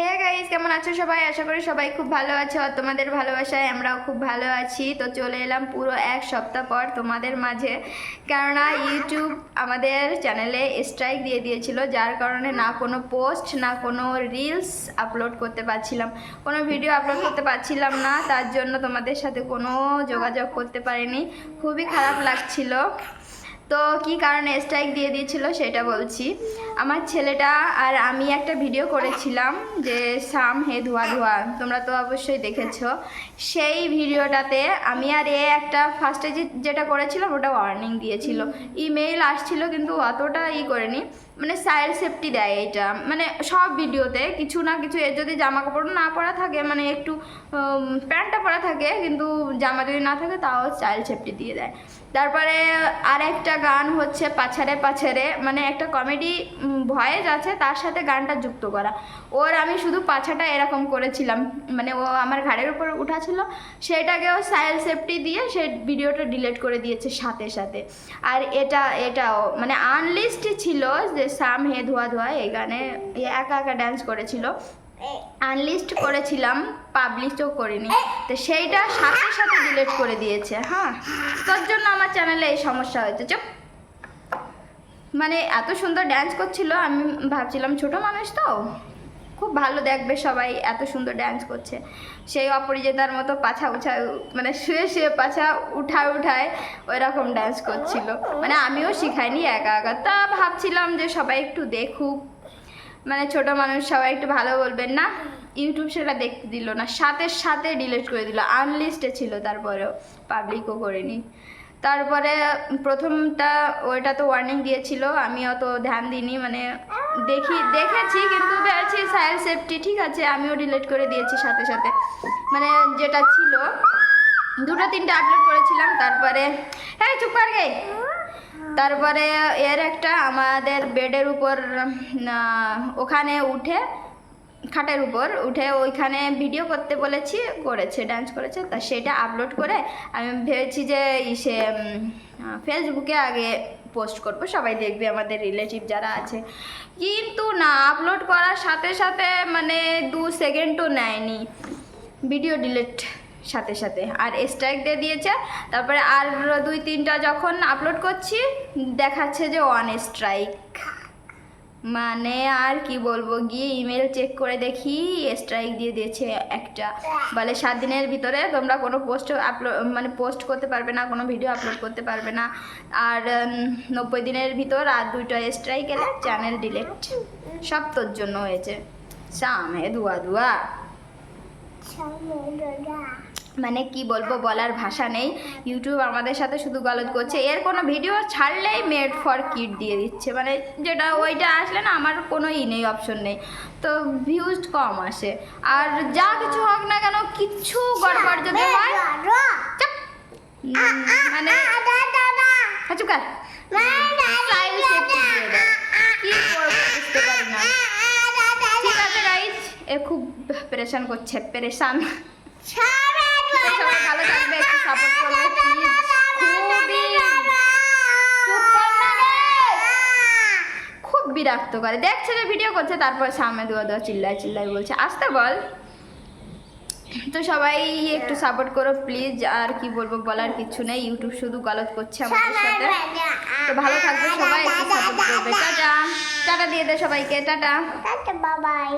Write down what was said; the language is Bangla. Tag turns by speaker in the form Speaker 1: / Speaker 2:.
Speaker 1: হে গাইস, কেমন আছো সবাই? আশা করি সবাই খুব ভালো আছো আর তোমাদের ভালোবাসায় আমরাও খুব ভালো আছি। তো চলে এলাম পুরো এক সপ্তাহ পর তোমাদের মাঝে। কেননা ইউটিউব আমাদের চ্যানেলে স্ট্রাইক দিয়ে দিয়েছিল, যার কারণে না কোনো পোস্ট না কোনো রিলস আপলোড করতে পারছিলাম। কোনো ভিডিও আপলোড করতে পারছিলাম না, তার জন্য তোমাদের সাথে কোনো যোগাযোগ করতে পারিনি। খুবই খারাপ লাগছিল। তো কি কারণে স্ট্রাইক দিয়ে দিয়েছিল সেটা বলছি। আমার ছেলেটা আর আমি একটা ভিডিও করেছিলাম যে সাম হে ধোয়া ধোয়া তোমরা তো অবশ্যই দেখেছ। সেই ভিডিওটাতে আমি আর এ একটা ফার্স্টে যেটা করেছিলাম, ওটা ওয়ার্নিং দিয়েছিল। ইমেইল আসছিল কিন্তু অতটা ই করেনি। মানে সাইড সেফটি দেয় এটা। মানে সব ভিডিওতে কিছু না কিছু এর যদি জামা কাপড় না পরা থাকে মানে একটু প্যান্টটা পরা থাকে, কিন্তু জামা যদি না থাকে, তাও চাইল্ড সেফটি দিয়ে দেয়। তারপরে আর একটা গান হচ্ছে পাছারে পাছারে মানে একটা কমেডি ভয়েস আছে, তার সাথে গানটা যুক্ত করা। ওর আমি শুধু পাছাটা এরকম করেছিলাম মানে ও আমার ঘাড়ের উপর উঠাছিল সেটাকেও সাইল সেফটি দিয়ে সে ভিডিওটা ডিলিট করে দিয়েছে সাথে সাথে। আর এটা, এটাও মানে আনলিস্ট ছিল যে সাম হে ধোয়া ধোয়া, এই গানে একা একা ড্যান্স করেছিল। আনলিস্ট করেছিলাম পাবলিশও করিনি। তো সেইটা সাথে সাথে ডিলিট করে দিয়েছে হ্যাঁ? তোর জন্য চ্যানেলে এই সমস্যা হয়েছে। চুপ। মানে এত সুন্দর ড্যান্স করছিল, আমি ভাবছিলাম ছোট মানুষ তো। খুব ভালো দেখবে সবাই এত সুন্দর ড্যান্স করছে। সেই অপরিজেতার মতো পাছা উঠা মানে শুয়ে শুয়ে পাছা উঠায় উঠায় ওই রকম ড্যান্স করছিল। মানে আমিও শিখাইনি, একা একা। তা ভাবছিলাম যে সবাই একটু দেখুক। মানে ছোট মানুষ সবাই একটু ভালো বলবেন না? ইউটিউব সেটা দেখতে দিল না, সাথে সাথে ডিলিট করে দিল। আনলিস্টে ছিল তারপরেও পাবলিকও করিনি। তারপরে প্রথমটা ওইটা তো ওয়ার্নিং দিয়েছিল, আমি অত ধ্যান দিইনি মানে দেখি, দেখেছি কিন্তু ভেবেছি সাইল সেফটি ঠিক আছে, আমিও ডিলিট করে দিয়েছি সাথে সাথে। মানে যেটা ছিল, দুটো তিনটে আপলোড করেছিলাম, তারপরে হ্যাঁ চুপ কর গে। তারপরে এর একটা আমাদের বেডের উপর ওখানে উঠে খাটের উপর উঠে ওইখানে ভিডিও করতে বলেছি, করেছে ডান্স করেছে, তা সেটা আপলোড করে আমি ভেবেছি যে ইসে ফেসবুকে আগে পোস্ট করব, সবাই দেখবে আমাদের রিলেটিভ যারা আছে। কিন্তু না আপলোড করার সাথে সাথে মানে দু সেকেন্ডও নেয়নি। ভিডিও ডিলিট সাথে সাথে। আর স্ট্রাইক দিয়ে দিয়েছে, তারপরে আর দুই তিনটা যখন আপলোড করছি, দেখাচ্ছে যে ওয়ান স্ট্রাইক মানে আর কি বলব, গিয়ে ইমেল চেক করে দেখি স্ট্রাইক দিয়ে দিয়েছে একটা। বলে সাত দিনের ভিতরে তোমরা কোনো পোস্ট আপলোড মানে পোস্ট করতে পারবে না, কোনো ভিডিও আপলোড করতে পারবে না। আর নব্বই দিনের ভিতর আর দুইটা স্ট্রাইক এলে চ্যানেল ডিলেট সব তোর জন্য হয়েছে। সামে দুয়া দুয়া। মানে কি বলব বলার ভাষা নেই। ইউটিউব আমাদের সাথে শুধু গলত করছে। এর কোনো ভিডিও ছাড়লেই মেড ফর কিট দিয়ে দিচ্ছে। মানে যেটা ওইটা আসলে না আমার কোনো ই নেই অপশন নেই। তো ভিউজ কম আসে। আর যা কিছু হোক না কেন কিচ্ছু গড়বড় যদি হয় মানে। কি বুঝতে পারি না। ঠিক আছে গাইজ এ খুব প্রেশান করছে প্রেশান। সবাই ভালো থাকবে একটু সাপোর্ট করবে প্লিজ খুবই। খুব বিরক্ত করে। দেখছে যে ভিডিও করছে তারপর সামনে দুয়া দুয়া চিল্লায় চিল্লায় বলছে আসতে বল। তো সবাই একটু সাপোর্ট করো প্লিজ আর কি বলব বলার কিছু নেই। ইউটিউব শুধু গলত করছে আমাদের সাথে। তো ভালো থাকবে সবাই একটু সাপোর্ট করবে। টাটা। টাটা দিয়ে দে সবাইকে। টাটা
Speaker 2: বাবাই।